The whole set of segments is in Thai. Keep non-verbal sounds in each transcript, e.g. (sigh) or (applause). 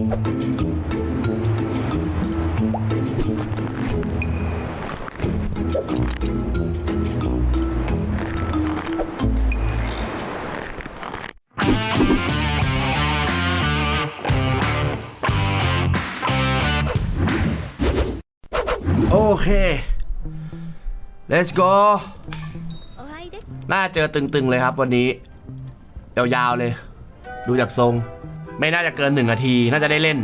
โอเค let's go น่าเจอตึงๆเลยครับวันนี้ ยาวๆเลย ดูจากทรง ไม่น่าจะเกินหนึ่งนาทีน่าจะได้เล่น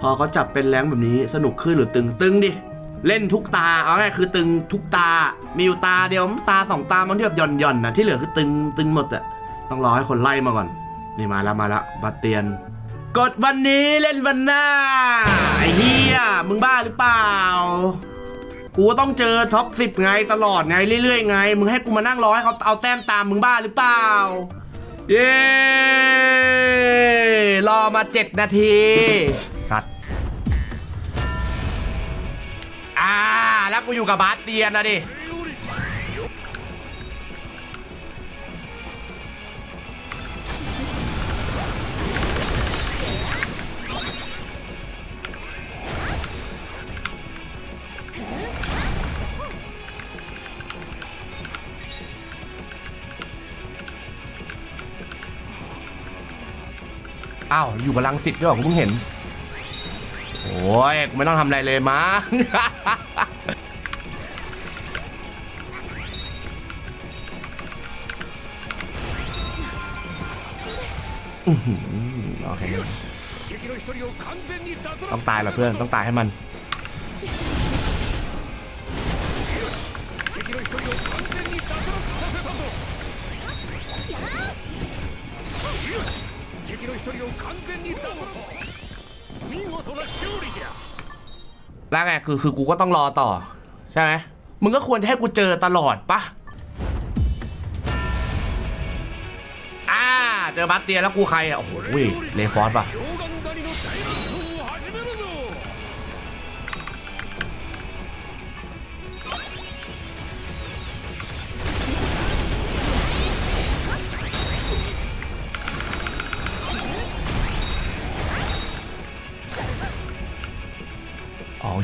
พอเขาจับเป็นแรงแบบนี้สนุกขึ้นหรือตึงตึงดิเล่นทุกตาเอาง่ายคือตึงทุกตา มีอยู่ตาเดียวตาสองตามันที่แบบหย่อนหย่อนนะที่เหลือคือตึงตึงหมดอะต้องรอให้คนไล่มาก่อน นี่มาแล้วมาแล้วบาเตียน กดวันนี้เล่นวันหน้าไอ้เฮียมึงบ้าหรือเปล่ากูต้องเจอท็อปสิบไงตลอดไงเรื่อยๆไง มึงให้กูมานั่งรอให้เขาเอาแต้มตามมึงบ้าหรือเปล่า เย้รอมาเจ็ดนาที สัตว์อ่า แล้วกูอยู่กับ บาสเตียนนะดิ อ้าวอยู่กับลังสิตด้วยเหรอกูเพิ่งเห็น โอ้ยกูไม่ต้องทำอะไรเลยมั้งอื้อหือโอเคต้องตายเหรอเพื่อนต้องตายให้มัน 敵の一人を完全に脱落見事な勝利じゃ แล้วไงคือคือกูก็ต้องรอต่อ ใช่ไหมมึงก็ควรจะให้กูเจอตลอดปะอ่า เจอบาสเตียนแล้วกูใครอ่ะ โอ้โหเลฟอสป่ะ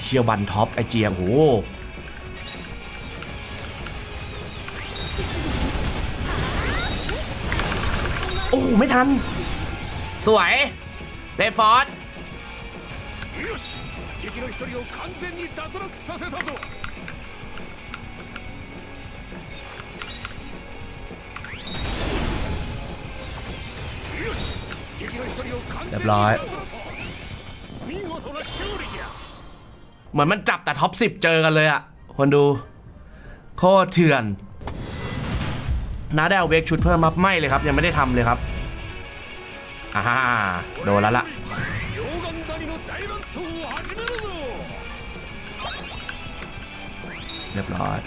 เชียวบันท็อปไอเจียงโหโอ้ไม่ทัน สวยเลฟอร์ดเรียบร้อย เหมือนมันจับแต่ท็อปสิบเจอกันเลยอะคนดู โคตรเถื่อนน้าได้เอาเวกชุดเพิ่มมาไม่เลยครับ ยังไม่ได้ทำเลยครับอ่าโดนแล้วล่ะเรียบร้อย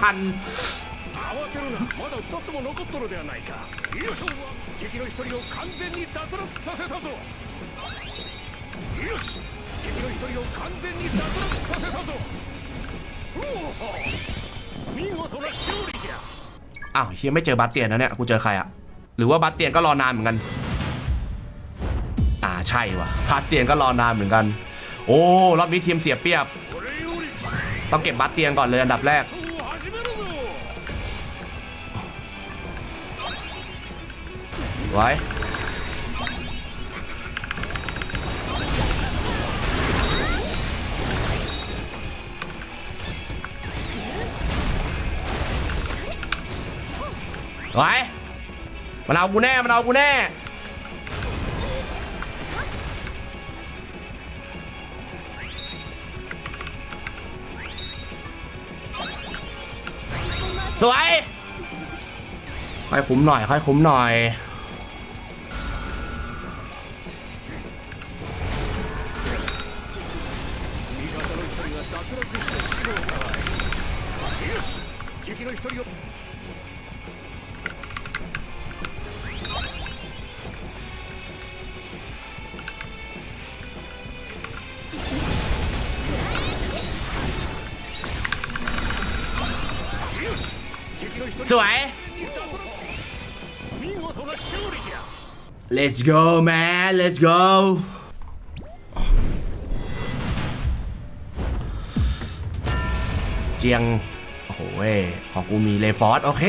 ทันอ้าวเฮียไม่เจอบาสเตียนนะเนี่ย กูเจอใครอะหรือว่าบาสเตียนก็รอนานเหมือนกัน อ่าใช่ว่ะบาสเตียนก็รอนานเหมือนกัน โอ้รอบนี้ทีมเสียเปรียบ ต้องเก็บบาสเตียนก่อนเลยอันดับแรก ไว้ไว้มันเอากูแน่ มันเอากูแน่ สวย ค่อยคุ้มหน่อย ค่อยคุ้มหน่อย 敵の一人をよし敵の一人 สวย 見事な勝利じゃ let's go man let's go เจียง โอ้โหของกูมีเลฟอร์ดโอเค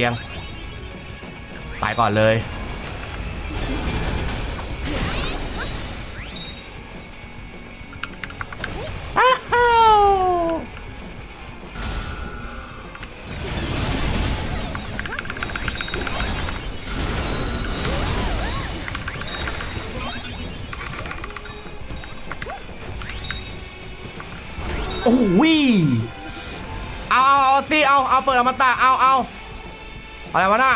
เจียง ไปก่อนเลย อะไรวะน่ะ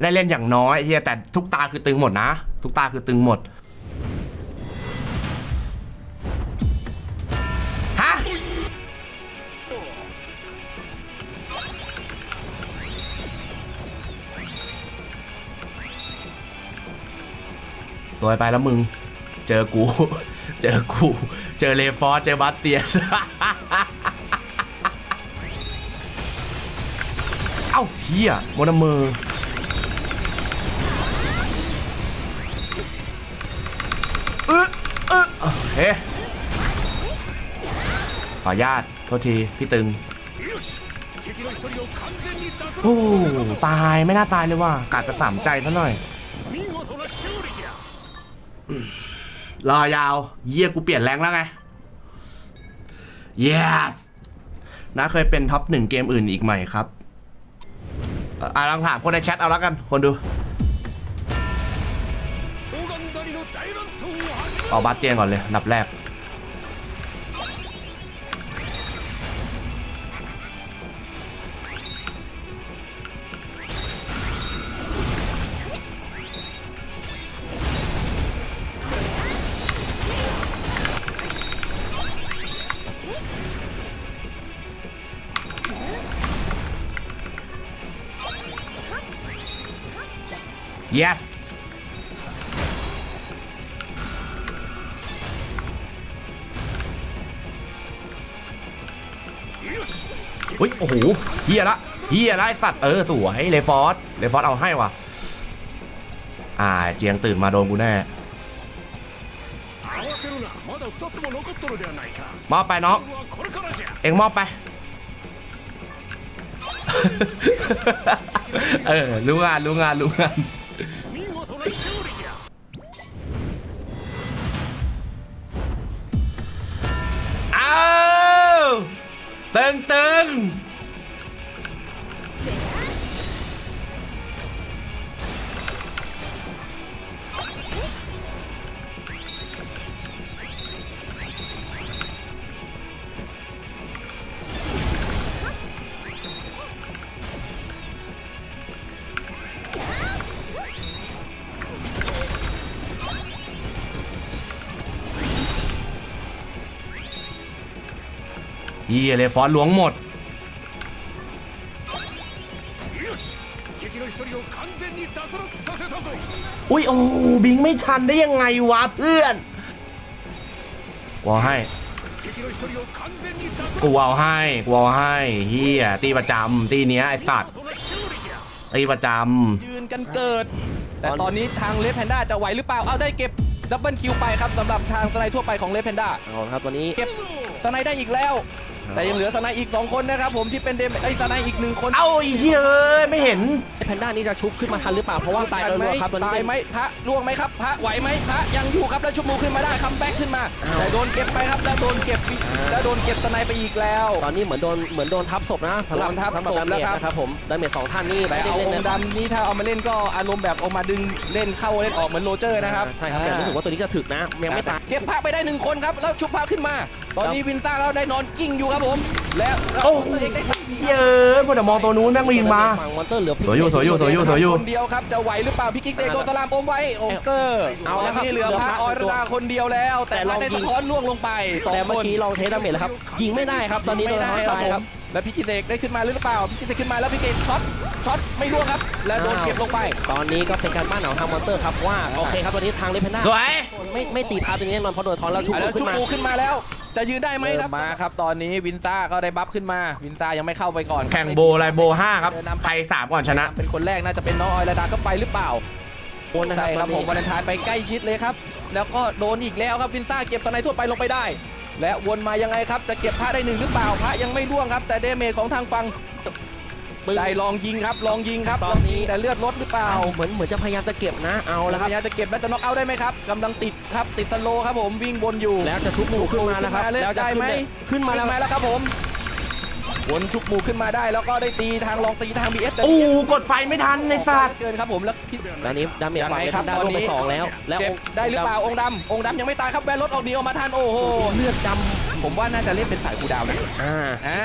ได้เล่นอย่างน้อยเฮียแต่ทุกตาคือตึงหมดนะ ทุกตาคือตึงหมด สวยไปแล้วมึง เจอกู เจอกู เจอเลฟอสเจอบัตเตียน เอ้าเฮียโมนาเมอเออเออเฮ้อญาตโทษทีพี่ตึงโอ้ตายไม่น่าตายเลยว่ะกัดจะสามใจซะหน่อย รอยาวเยี่ยกูเปลี่ยนแรงแล้วไง yes นะเคยเป็นท็อปหนึ่งเกมอื่นอีกไหมครับ อ่าลองถามคนในแชทเอาแล้วกัน คนดูเอาบาสเตียงก่อนเลยนับแรก yes อุ้ย โอ้โหเฮียละเฮียละไอสัตว์ เออ สวย เลฟอสเลฟอสเอาให้ว่ะ อ่า เจียงตื่นมาโดนกูแน่ มอบไปน้อง เอ็งมอบไป เออ รู้งาน รู้งาน รู้งาน เฮียเลยฟอนหลวงหมด อุ้ยโอ้บิงไม่ทันได้ยังไงวะเพื่อนกูเอาให้กูเอาให้กูเอาให้เฮียตีประจำตีเนี้ยไอสัตว์ตีประจำยืนกันเกิด แต่ตอนนี้ทางเลฟแพนด้าจะไหวหรือเปล่าเอาได้เก็บดับเบิลคิวไปครับสำหรับทางสไนทั่วไปของเลฟแพนด้าครับตอนนี้เก็บสไนได้อีกแล้ว แต่ยังเหลือสไนด์อีก 2 คนนะครับผมที่เป็นเดมไอ้สไนด์อีกหนึ่งคนเอ้าไอ้เหี้ยเอ้ยไม่เห็นแพนด้านี่จะชุบขึ้นมาทันหรือเปล่าเพราะว่าตายทันไหมรัวๆครับตอนนี้ตายไหมพระล่วงไหมครับพระไหวไหมพระยังอยู่ครับแล้วชุบมูขึ้นมาได้คัมแบ็กขึ้นมาแต่โดนเก็บไปครับแล้วโดนเก็บอีก แล้วโดนเก็บสไนด์ไปอีกแล้ว ตอนนี้เหมือนโดนเหมือนโดนทับศพนะสำหรับโดนทับสำหรับศพดาเมแล้วจครับ นะครับผมดาเมจสองท่านนี่แต่ไม่ได้เอาเล่อนงนะค์ดำนี่ถ้าเอามาเล่นก็อารมณ์แบบเอามาดึงเล่นเข้าเล่นออกเหมือนโรเจอร์นะครับใช่ครับแต่รู้สึกว่าตัวนี้จะถึกนะยังไม่ตาย เก็บพระไปได้หนึ่งคนครับแล้วชุบพระขึ้นมา ตอนนี้วินต้าก็ได้นอนกิ้งอยู่ครับผม แล้วแล้วโอ้โหตัวเองได้ เหี้ยเอ้ยพวกแต่มองตัวนู้นแม่งมายิงมาฝั่งมอนเตอร์เหลือสวยอยู่สวยอยู่สวยอยู่สวยอยู่คนเดียวครับจะไหวหรือเปล่าพี่กิ๊กเตโดนสลามอมไว้โอเกอร์เอาตอแล้นวครับนี้เหลือพระออรดาคนเดียวแล้ว แต่แต่พลระองได้ยิสะงท้อนล่วงลงไปสองแต่คเมื่อนกี้ลองเทสดาเมจแล้วครับยิงไม่ได้ครับตอนนี้ไม่โดนได้ทับครับตายผครัมบแล้วพี่กิเตกได้ขึ้นมาหรือเปล่าพี่กิเตกขึ้นมาแล้วพี่เกตช็อตช็อตไม่ร่วงครับ แล้วโดนเก็บลงไป ตอนนี้ก็เป็นการบ้านของทางมอนเตอร์ครับว่าโอเคครับตอนนี้ทางเลเพนด้าสวยไม่ไม่ตีพาตัวนี้แน่นอนเพราะโดนทอนแล้วชุบอะแล้วขึ้ชุบนมาปูขึ้นมาแล้ว จะยืนได้ไหมครับมาครับตอนนี้วินต้าก็ได้บัฟขึ้นมา วินต้ายังไม่เข้าไปก่อนแข่งโบอะไรโบห้าครับ ใครสามก่อนชนะ เป็นคนแรกน่าจะเป็นน้องออยระดาก็ไปหรือเปล่าบนนะครัใช่บครับตผอนมนี้วาเลนไทน์ไปใกล้ชิดเลยครับ แล้วก็โดนอีกแล้วครับวินต้าเก็บสไนด์ทั่วไปลงไปได้ และวนมายังไงครับ จะเก็บพระได้หนึ่งหรือเปล่าพระยังไม่ร่วงครับ แต่เดเมจของทางฝั่ง ปืนได้ลองยิงครับ ลองยิงครับตลออนงนี้ยิงแต่เลือดลดหรือเปล่าเอาเหมือนเหมือนจะพยายามจะเก็บนะเอาแล้แล้ววพครับ ยายามจะเก็บแล้วจะน็อกเอาท์ได้ไหมครับกำลังติดครับติดสโลว์ครับผมวิ่งบนอยู่แล้วจะชุบหมูขึ้นมาแล้วครับขึ้นมาเลยแล้วจะได้ไหมขึ้นมาแล้วขึ้นมาแล้ว ครับผม วนชุบหมูขึ้นมาได้แล้วก็ได้ตีทางลองตีทาง BS แต่ โอ้โหกดไฟไม่ทันในสัตว์เกินครับผมแล้วพี่แล้วนี้ดาเมจยังฝั่งไงเลครันบด้าตอนลงไปนี้สองแล้ว แล้วเก็บได้หรือเปล่าองค์ดำองค์ดำยังไม่ตายครับแวนรถออกดีออกมาทันโอ้โหเลือดดผมว่าน่าจะเล่นเป็นสายคูลดาวน์นะำอ่า อ่า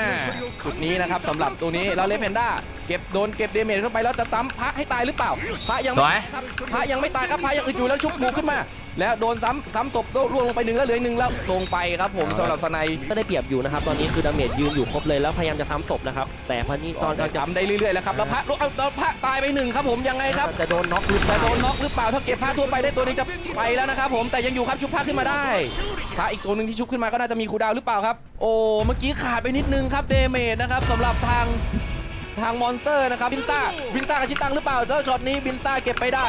จุดนี้นะครับสำหรับตัวนี้เราเล่นแพนด้าเก็บโดนเก็บเดเมจเข้าไปแล้วจะซ้ำพระให้ตายหรือเปล่า พระยังสไม่วย ครับพระยังไม่ตายครับพระยังอึดอยู่แล้วชุบหมูขึ้นมา แล้วโดนซ้ำซ้ำศพล่วงลงไปหนึ่งแล้วเหลืออกหนึ่งแล้วลงไปครับผมสำหรับสไนด์ก็ได้เปรียบอยู่นะครับ ตอนนี้คือดาเมจยืนอยู่ครบเลยแล้วพยายามจะทำศพนะครับ แต่พอนี้ตตออนนจะจำได้เรื่อยๆแล้วครับแล้วพระลุกเอาแล้วพระตายไปหนึ่งครับผมยังไงครับจะโดนน็อกหรือเปจะล่าโดนน็อกหรือเปล่าถ้าเก็บพระทั่วไปได้ตัวหนึงจะไปแล้วนะครับผมแต่ยังอยู่ครับชุบพระขึ้นมาได้พระอีกตัวหนึ่งที่ชุบขึ้นมาก็น่าจะมีคูลดาวน์หรือเปล่าครับ โอ้เมื่อกี้ขาดไปนิดนึงครับเดเมจนะครับสำหรับทางทางมอนสเตอร์นะครับบินต้าบินต้ากับชิตังหรือเปล่าเจ้าช็อตนี้บินต้าเก็บไปได้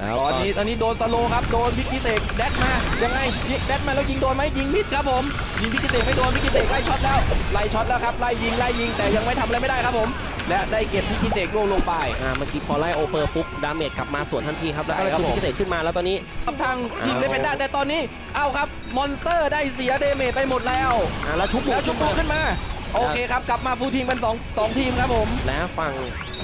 ตอนนี้ตอนนี้โดนสโลว์ครับโดนพิกกิเตกแดดมายังไงยิงแดดมาแล้วยิงโดนไหมยิงมิดครับผมยิงพิกกิเตกไม่โดนพิกกิเตกไล่ช็อตแล้วไล่ช็อตแล้วครับไล่ยิงไล่ยิงแต่ยังไม่ทำอะไรไม่ได้ครับผม และได้เก็บพิกกิเตกลงลงไปอ่าเมื่อกี้พอไล่โอเปอร์ปุ๊บดาเมจกลับมาสวนทันทีครับแล้วก็ใช่ได้ครับชุบผมพิเศษขึ้นมาแล้วตอนนี้ครับทางทีมได้เป็นได้แต่ตอนนี้เอาครับมอนสเตอร์ได้เสียเดเมจไปหมดแล้วอ่าแล้วชุบหมูแล้วชุบโบขึ้นมา โอเคครับกลับมาฟูลทีมเป็นสองสองทีมครับผมแล้วฝั่ง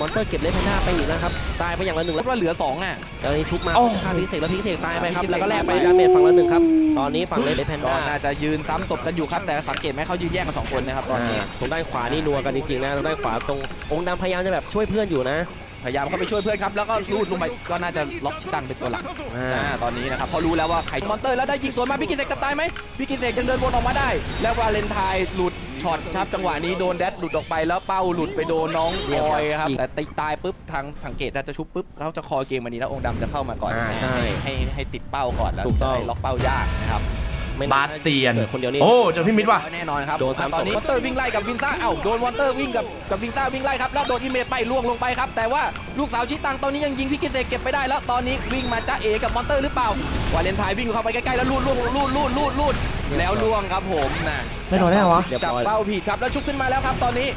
มอนเตอร์เก็บเลฟแพนด้าไปอีกนะครับตายไปอย่างละหนึ่งแล้แล้ววว่าเหลือสองอะตอนนี้ชุบมาโอ้ฆ่าพิเศษแล้วพิเศษตายไปครับพิเศษแล้วก็แลกไปตายไปดาเมจฝั่งละหนึ่งครับตอนนี้ฝั่งเลฟแพนก็ด้าน่าจะยืนซ้ำศพกันอยู่ครับแต่สังเกตไหมเขายืนแยกกันสองคนนะครับตอนนี้ตรงด้านขวานี่นัวกันจริงๆนะตรงด้านขวาตรงองค์ดำพยายามจะแบบช่วยเพื่อนอยู่นะ พยายามเข้าไปช่วยเพื่อนครับ แล้วก็รูดลงไปก็น่าจะล็อกชิตังเป็นตัวหลักอ่าอ่าตอนนี้นะครับเพราะรู้แล้วว่าใครมอนเตอร์แล้วได้ยิงสวนมาพี่กินเสกจะตายไหมพี่กินเสกยังเดินวนออกมาได้ แล้ววาเลนไทน์หลุดช็อตครับจังหวะนี้โดนแดดหลุดออกไปแล้วเป้าหลุดไปโดนน้องบอยครับแต่ติดตายปุ๊บทางสังเกตถ้าจะชุบปุ๊บเขาจะคอยเกมวันนี้แล้วองค์ดำจะเข้ามาก่อนอ่าใช่ให้ให้ติดเป้าก่อนแล้วถูกต้องจะได้ล็อกเป้ายากนะครับ ไม่บาสเตียนเกิดคนเดียวนี่ โอ้เจอพี่มิดว่ะ แน่นอนครับโดนสามตอนนี้ศพ วอนเตอร์วิ่งไล่กับวินต้าเอ้าโดนวอนเตอร์วิ่งกับกับวินต้าวิ่งไล่ครับแล้วโดนอิเมจไปล่วงลงไปครับแต่ว่าลูกสาวชิตังตอนนี้ยังยิงพี่กินเสกเก็บไปได้แล้วตอนนี้วิ่งมาจ้าเอกับมอนเตอร์หรือเปล่าวาเลนไทน์วิ่งเข้าไปใกล้ๆแล้วลูดลูดลูดลูดลูดลูดแล้วล่วงครับผมนะไม่โดนได้เหรอวะ เรียบจับร้อย เป้าผิดครับแล้วชุบขึ้นมาแล้วครับตอนนี้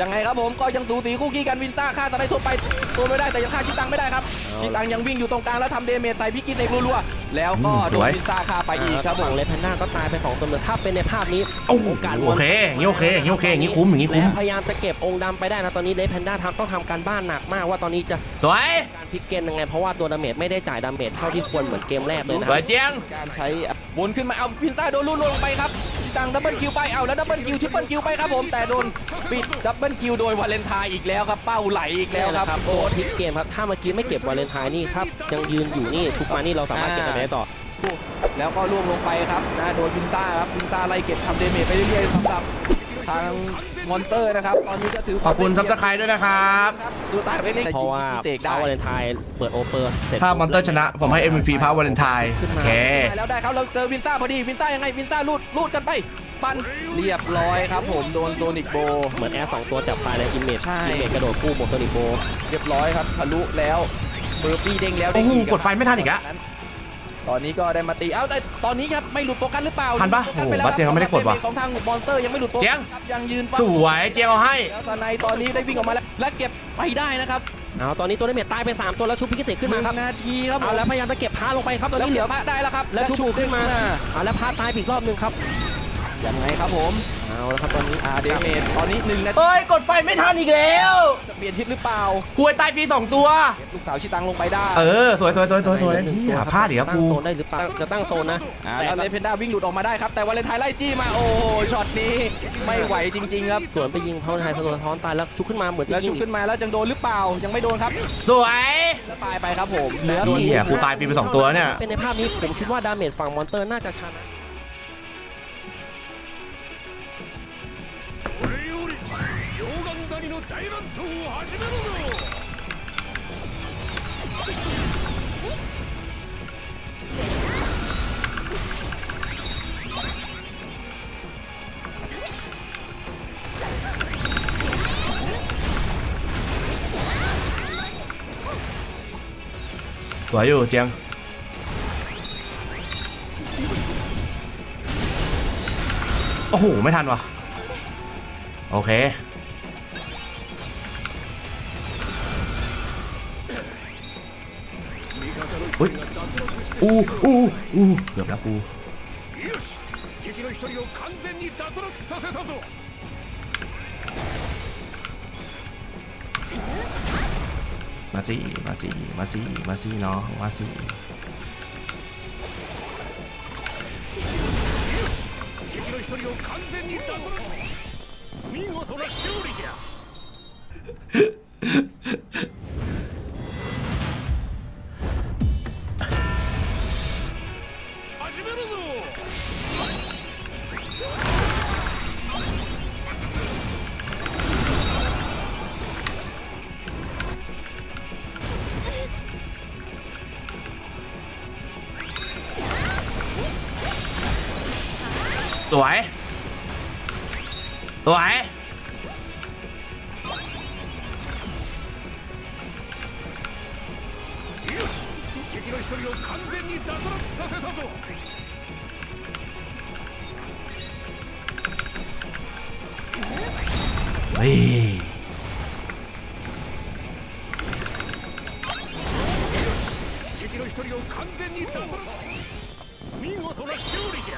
ยังไงครับผมก็ยังสูสีคู่ขี้กันวินต้าฆ่าตะไลทั่วไปตัวไม่ได้แต่ยังฆ่าชิตังไม่ได้ครับชิตังยังวิ่งอยู่ตรงกลางแล้วทำเดเมจใส่พี่กินเสกรัวๆแล้วก็โดสนวยวินต้าฆ่าไปอีกครับผฝั่มงเลฟแพนด้าก็ตายไปสองตัวเลยถ้าเป็นในภาพนี้โอ้โอกาสโอเคอย่างนี้โอเคอย่างนี้โอเคอย่างนี้คุ้มอย่างนี้คุ้มและพยายามจะเก็บองค์ดำไปได้นะตอนนี้เลฟแพนด้าทำต้องทำการบ้านหนักมากว่าตอนนี้จะสวยการพลิกเกมยังไงเพราะว่าตัวดาเมจไม่ได้จ่ายดาเมจเท่าที่ควรเหมือนเกมแรกเลยนะสวยเจียงการใช้วนขึ้นมาเอาพินต้าโดนลูดลงไปครับ ตังดับเบิลคิวไปเอาแล้วดับเบิลคิวทริปเปิลคิวไปครับผมแต่โดนปิดดับเบิลคิวโดยวาเลนไทน์อีกแล้วครับเป้าไหลอีกแล้วครับโอ้พลิกเกมครับถ้าเมื่อกี้ไม่เก็บวาเลนไทน์นี่ครับยังยืนอยู่นี่ทุกมานี่เราสามารถเก็บไปได้ต่อแล้วก็ล่วงลงไปครับนะโดนพินต้าครับพินต้าไล่เก็บทำเดเมจไปเรื่อยๆสำหรับทาง มอนเตอร์นะครับตอนนี้ก็ถือขอบคุณซับสไครต์ด้วยนะครับดูตาไปเรื่อยๆเพราะว่ายิงเสกได้เอาวาเลนไทน์เปิดโอเปอร์เสร็จถ้ามอนเตอร์ชนะ ผมให้ MVP พระวาเลนไทน์โอเคแล้วได้ครับเราเจอวินต้าพอดีวินต้ายังไงวินต้าลูดลูดกันไปปันเรียบร้อยครับผมโดนโซนิกโบเหมือนแอร์สองตัวจับตายเลยอิมเมจใช่อิมเมจกระโดดคู่โมโซนิโบเรียบร้อยครับทะลุแล้วเบอร์ปี้เด้งแล้วโอ้โหเด้งกดไฟไม่ทันอีกอะ ตอนนี้ก็ได้มาตี เอ้าแต่ตอนนี้ครับไม่หลุดโฟกัสหรือเปล่าทันปะโฟกัสไปแล้วโอ้โหบัสเจียงไม่ได้กดว่ะของทางมอนสเตอร์ยังไม่หลุดโฟกัเจียสงครับยังยืนเฝ้าสวยเจียงเอาให้ แล้วตอนในตอนนี้ได้วิ่งออกมาแล้วและเก็บไปได้นะครับเอาตอนนี้ตัวเดเมจตายไป 3 ตัวแล้วชุบพิกเตขึ้นหมานึ่งครับนาทีครับเอาแล้วพยายามจะเก็บพาลงไปครับตอนแล้วนี้เหเหลืลืออพระได้แล้วครับ แล้วชุบชุบขึ้นมาเอาแล้วพาตายไปอีกรอบหนึงครับ ยังไงครับผม เอาแล้วครับตอนนี้อ่าเดเมจตอนนี้หนึ่งนาทีเฮ้ย กดไฟไม่ทันอีกแล้วจะเปลี่ยนทิศหรือเปล่าคุยตายฟรีสองตัว เก็บลูกสาวชิตังลงไปได้เออ สวยสวยสวยสวยสวยหนึ่งตัวอย่าครับพลาดอีกครับตั้กูงโซนได้หรือเปล่าจะตั้งโซนนะอ่าแล้วเลเพนด้าวิ่งหลุดออกมาได้ครับ แต่วาเลนไทน์ไล่จี้มา โอ้โหช็อตนี้ไม่ไหวจริง ๆ ครับ สวนไปยิงเขาไทยสะท้อนตายแล้วชุบขึ้นมาเหมือนแล้วที่ชุยิบงขึ้นมาแล้วยังโดนหรือเปล่า ยังไม่โดนครับ สวยแล้วตายไปครับผมเหลือโดนสี่เนี่ยกูตายฟรีไปสองตัวเนี่ย เป็นในภาพนี้ผมคิดว่าดาเมจฝั่งมอนเตอร์น่าจะชนะ วยอยู่เจียงโอ้โห ไม่ทันวะโอเค อุ้ยอู้อู้อู้เกือบแล้วกู มาสิมาสิมาสิมาสิเนาะมาสิ は (laughs) い敵の一人を完全に倒す見事な勝利じ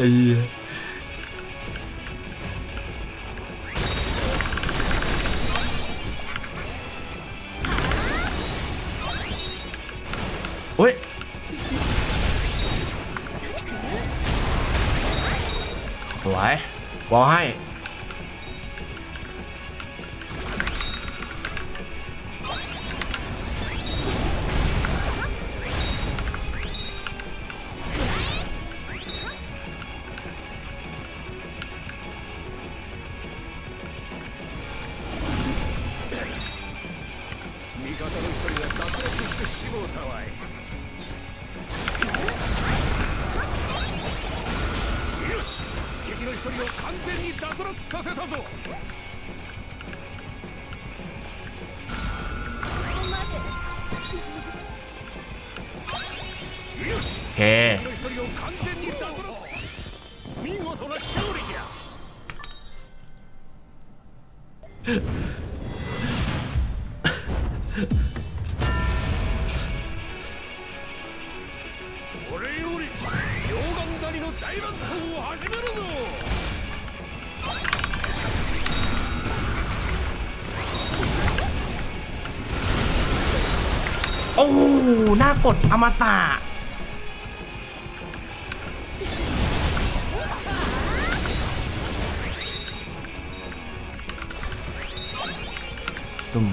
ゃいや脱落してしもうたわいよし敵の一人を完全に脱落させたぞ。 หน้ากดอมตะตุ้ม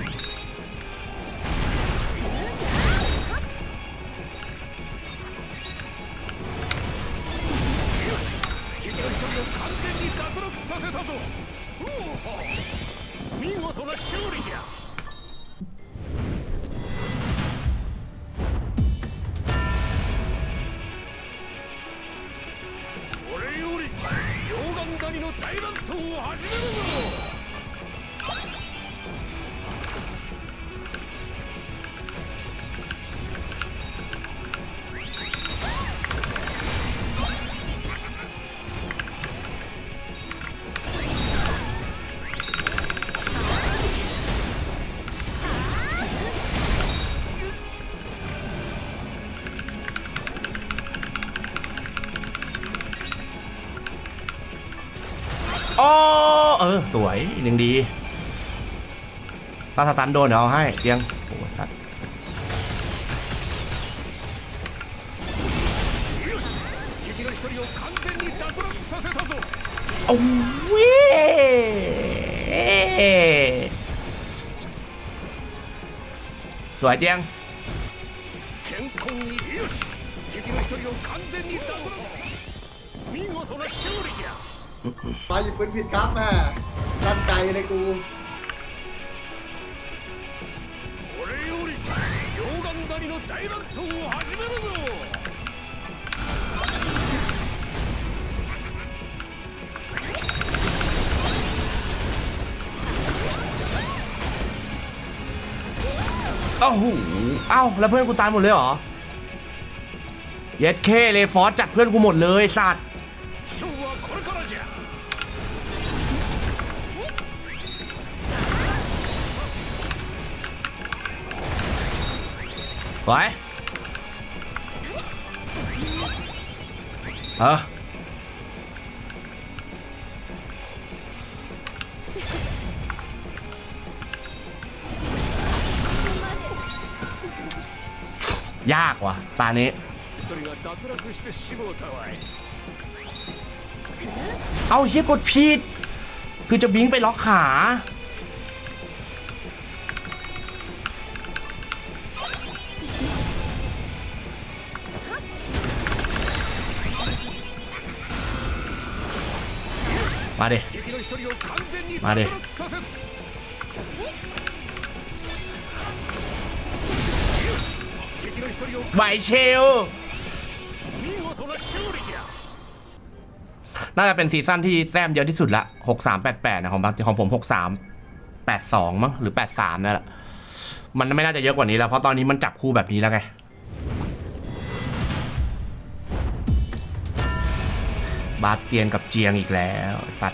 ออ สวยยังดี ถ้าสตันโดนเดี๋ยวเอาให้เจียงโอ้ยสัตว์ 敵の一人を完全に脱落させたぞ โอ้ยสวยเจียง 健康によし敵の一人を完全に脱落見事な勝利じゃ มาหยิบปืนผิดครับแม่ลั่นไกลเลยกู これより溶岩谷の大乱闘を始めるぞ โอ้โหเอ้า แล้วเพื่อนกูตายหมดเลยเหรอ เย็ดเคเลฟอสจัดเพื่อนกูหมดเลยสัตว์ ไว้ยากว่ะตานี้เอาเฮียกดผิด คือจะบิงไปล็อกขา มาเดมาเดไวเชล น่าจะเป็นซีซั่นที่แต้มเยอะที่สุดละ 6388 นะของของผม 6382 มั้งหรือ 83นี่แหละ มันไม่น่าจะเยอะกว่านี้แล้ว เพราะตอนนี้มันจับคู่แบบนี้แล้วไง บาสเตียนกับเจียงอีกแล้วสัต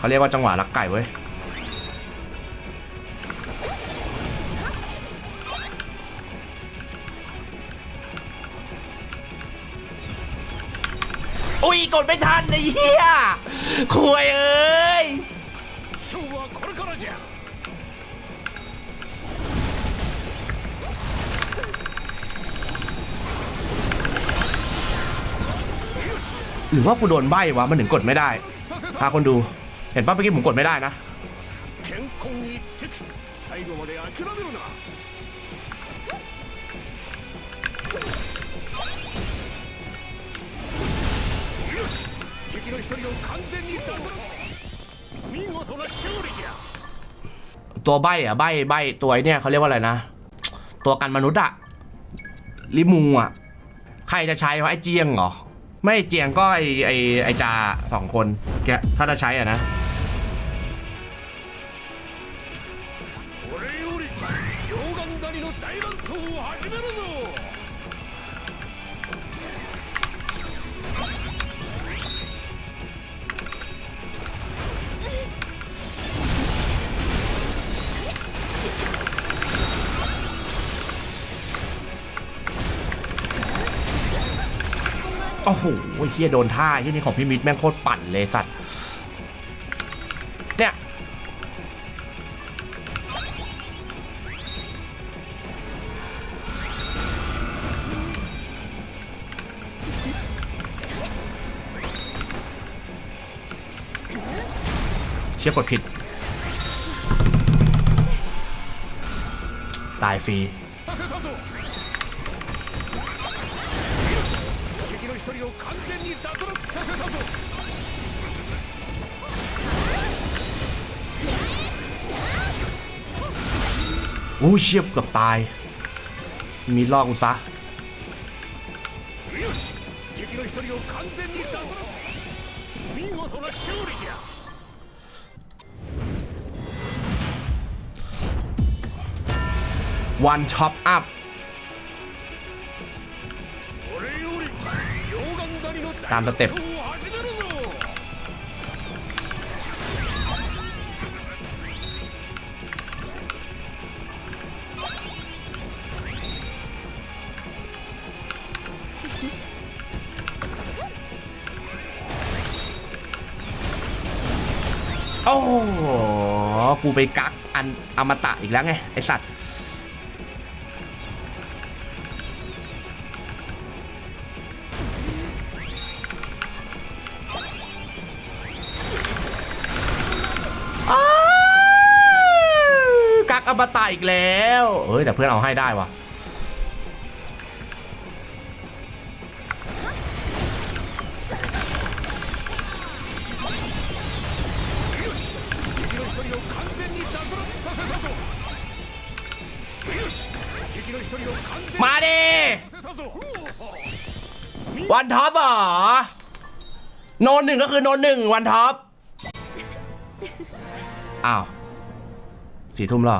เขาเรียกว่าจังหวะลักไก่เว้ย กดไม่ทันนะเฮียควยเอ้ยหรือว่ากูโดนใบ้วะมันถึงกดไม่ได้ พาคนดู เห็นป่ะเมื่อกี้ผมกดไม่ได้นะ 敵の一人を完全に脱落見事な勝利じゃ ตัวใบอะใบใบตัวไอ้เนี่ยเขาเรียกว่าอะไรนะ ตัวกันมนุษย์อะลิมูอะใครจะใช้วะไอ้เจียงเหรอ ไม่เจียงก็ไอไอไอจาสองคนแกถ้าจะใช้อะนะ อ้โหเฮียโดนท่าที่นี่ของพี่มิตรแม่งโคตรปั่นเลยสัตว์ เนี่ย เชี่ยกดผิด ตายฟรี อู้เชียบกับตาย มีลอกกูซะวันช็อปอัพตามสเต็ป โอ้โหกูไปกักอันอมตะอีกแล้วไง ไอสัตว์อากักอมตะอีกแล้วเฮ้ยแต่เพื่อนเอาให้ได้วะ วันท็อปเหรอโนนหนึ่งก็คือโนนหนึ่งวันท็อป อ้าวสี่ทุ่มหรอ